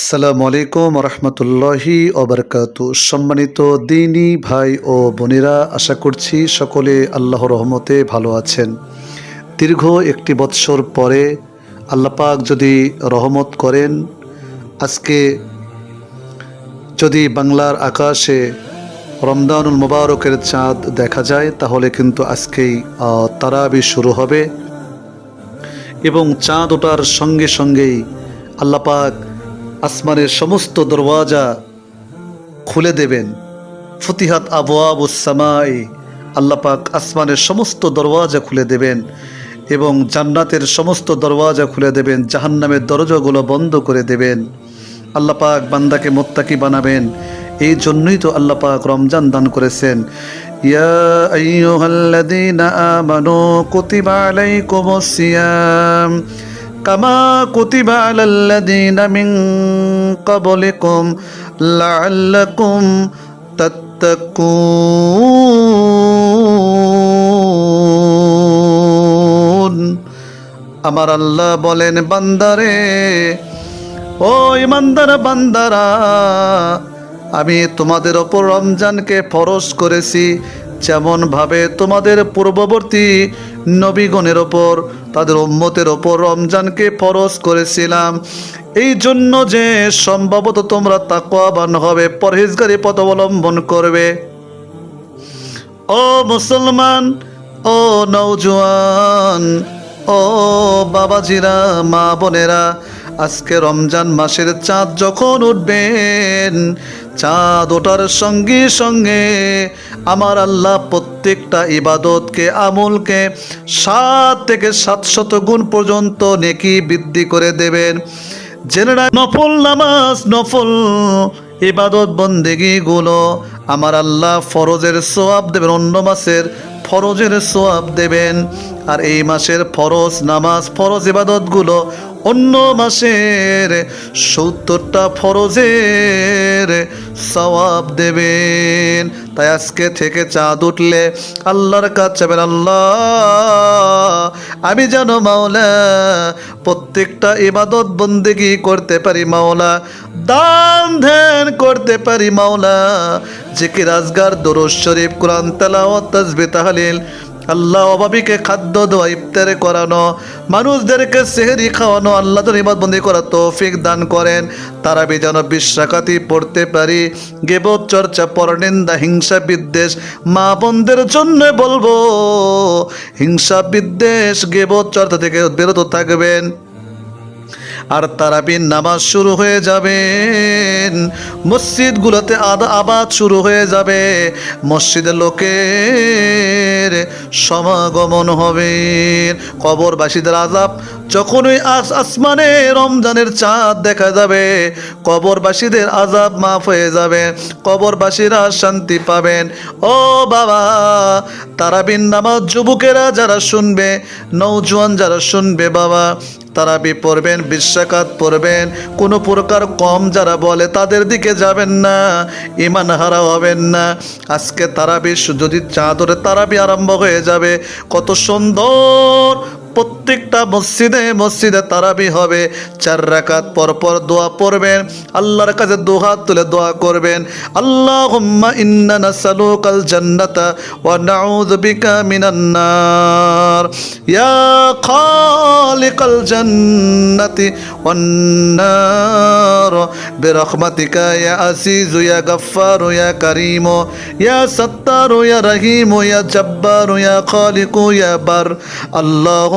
আসসালামু আলাইকুম রহমতুল্লাহি ওবরকাত। সম্মানিত দিনী ভাই ও বোনেরা, আশা করছি সকলে আল্লাহ রহমতে ভালো আছেন। দীর্ঘ একটি বৎসর পরে আল্লাপাক যদি রহমত করেন, আজকে যদি বাংলার আকাশে রমদানুল মোবারকের চাঁদ দেখা যায়, তাহলে কিন্তু আজকেই তারাবি শুরু হবে। এবং চাঁদ ওঠার সঙ্গে সঙ্গেই আল্লাপাক আসমানের সমস্ত দরওয়াজা খুলে দেবেন। ফতিহাত আবুয়াবুসামাই আল্লাপাক আসমানের সমস্ত দরওয়াজা খুলে দেবেন এবং জান্নাতের সমস্ত দরওয়াজা খুলে দেবেন, জাহান্নামের দরজাগুলো বন্ধ করে দেবেন। আল্লাপাক বান্দাকে মোত্তাকি বানাবেন। এই জন্যই তো আল্লাপাক রমজান দান করেছেন। ইয়া আমানু কুতিবা আলাইকুমুস সিয়াম। কামা কুতিবা আলাল্লাযীনা মিন ক্বাবলিকুম লাআল্লাকুম তাত্তাকুন। আমার আল্লাহ বলেন, বান্দারে, ও ইমানদারা বান্দারা, আমি তোমাদের ওপর রমজানকে ফরজ করেছি। যেমন ভাবে তোমাদের পূর্ববর্তী নবীগণের ওপর, তাদের উম্মতের ওপর রমজানকে ফরজ করেছিলাম। এই জন্য যে সম্ভবত তোমরা তাকওয়াবান হবে, পরহেজগারি পথ অবলম্বন করবে। ও মুসলমান, ও নৌজওয়ান ও বাবাজিরা, মা বোনেরা আজকে রমজান মাসের চাঁদ যখন উঠবেন, চাঁদ ওঠার সঙ্গে সঙ্গে আমার আল্লাহ প্রত্যেকটা ইবাদতকে, আমলকে সাত থেকে সাতশত গুণ পর্যন্ত নেকি বৃদ্ধি করে দেবেন। জেনেরা নফল নামাজ, নফল ইবাদত বন্দেগি গুলো আমার আল্লাহ ফরজের সোয়াব দেবেন, অন্য মাসের ফরজের সোয়াব দেবেন। আর এই মাসের ফরজ নামাজ, ফরজ ইবাদতগুলো অন্য মাসের সত্তরটা ফরজের সওয়াব দেবেন। তাই আজকে থেকে চাঁদ উঠলে আল্লাহর কাছে আল্লাহ, আমি যেন মাওলা প্রত্যেকটা ইবাদত বন্দেগি করতে পারি মাওলা, দান ধ্যান করতে পারি মাওলা যে কি রাজগার দরুদ শরীফ, কোরআন, তেলাওয়াত, তাসবিহ, তাহলিল আল্লাহ অভাবীকে খাদ্য দেওয়া, ইফতারে করানো, মানুষদেরকে সেহেরি খাওয়ানো আল্লাহ তোর হিমতবন্দি করা তৌফিক দান করেন। তারা বি যেন বিশ্বাকাতি পড়তে পারি। গেব চর্চা, পরনিন্দা, হিংসা, বিদ্বেষ, মা বোনদের জন্য বলব। হিংসা, বিদ্বেষ গেব চর্চা থেকে বিরত থাকবেন। আর তারাবির নামাজ শুরু হয়ে যাবে। মসজিদগুলোতে আদা আবাদ শুরু হয়ে যাবে। মসজিদে লোকের সমাগমন হবে। কবরবাসীদের আজাব যখনই আস আসমানে রমজানের চাঁদ দেখা যাবে, কবরবাসীদের আজাব মাফ হয়ে যাবে। কবরবাসীরা শান্তি পাবেন। ও বাবা তারাবিন নামাজ যুবকেরা যারা শুনবে নৌজওয়ান যারা শুনবে বাবা তারাবি পড়বেন বিশ্বাকাত পড়বেন, কোনো প্রকার কম যারা বলে তাদের দিকে যাবেন না, ইমান হারা হবেন না। আজকে তারাবি যদি চাঁদরে তারাবি আরম্ভ হয়ে যাবে, কত সুন্দর প্রত্যেকটা মসজিদে মসজিদে তারাবি হবে। চার রাকাত পর পর দোয়া পড়বেন। আল্লাহর কাছে দুহাত তুলে দোয়া করবেন। আল্লাহুম্মা ইন্না নাসালুকাল জান্নাতা ওয়া নাউযু বিকা মিনান নার। ইয়া খালিকাল জান্নাতি ওয়ান নার। বিরহমাতিকা ইয়া আজিজু ইয়া গাফফারু, ইয়া কারীমু, ইয়া সাত্তারু, ইয়া রহিমু, ইয়া জাব্বারু, ইয়া খালিকু, ইয়া বার।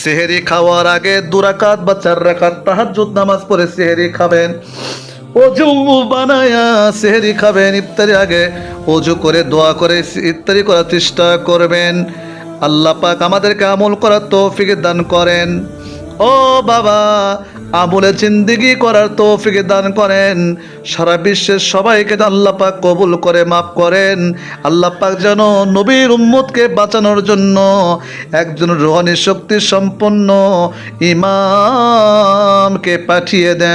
সেহেরি খাওয়ার আগে দুরাকাত বা চার রাকাত তাহাজ্জুদ নামাজ পড়ে সেহেরি খাবেন। অজু বানায়া সেহেরি খাবেন ইফতারি আগে। অজু করে দোয়া করে ইত্যাদি করার চেষ্টা করবেন। আল্লাহ পাক আমাদেরকে আমল করার তৌফিক দান করেন। ও বাবা, আমলে জিন্দিগি করার তৌফিক দান করেন। সারা বিশ্বের সবাইকে আল্লাহ পাক কবুল করে, মাফ করেন। আল্লাহ পাক যেন নবীর উম্মতকে বাঁচানোর জন্য একজন রোহানি শক্তি সম্পন্ন ইমামকে পাঠিয়ে দেন।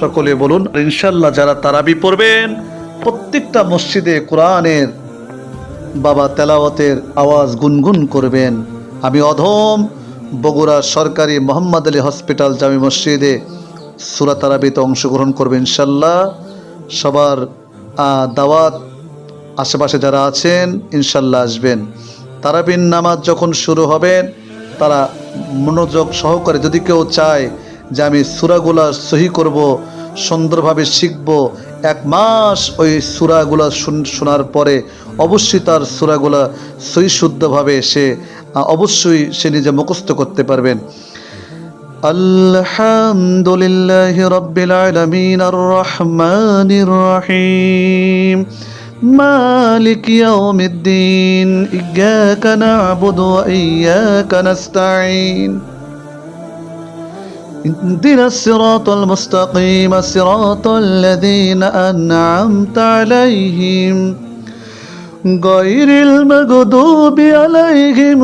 সকলে বলুন ইনশাল্লাহ যারা তারাবি পড়বেন, প্রত্যেকটা মসজিদে কোরআনের বাবা তেলাওয়াতের আওয়াজ গুনগুন করবেন। আমি অধম বগুড়া সরকারি মোহাম্মদ আলী হসপিটাল জামি মসজিদে সুরা তারাবিতে অংশগ্রহণ করবে ইনশাল্লাহ। সবার দাওয়াত আশেপাশে যারা আছেন, ইনশাল্লাহ আসবেন। তারাবিন নামাজ যখন শুরু হবেন তারা মনোযোগ সহকারে যদি কেউ চায় যে আমি সুরাগুলা সহি করব, সুন্দরভাবে শিখব, এক মাস ওই সুরাগুলা শুন- শোনার পরে অবশ্যই তার সুরাগুলা সহি শুদ্ধভাবে সে অবশ্যই সে নিজে মুখস্থ করতে পারবেন الحمد لله رب العالمين الرحمن الرحيم مالك يوم الدين إياك نعبد وإياك نستعين اهدنا الصراط المستقيم صراط الذين أنعمت عليهم غير المغضوب عليهم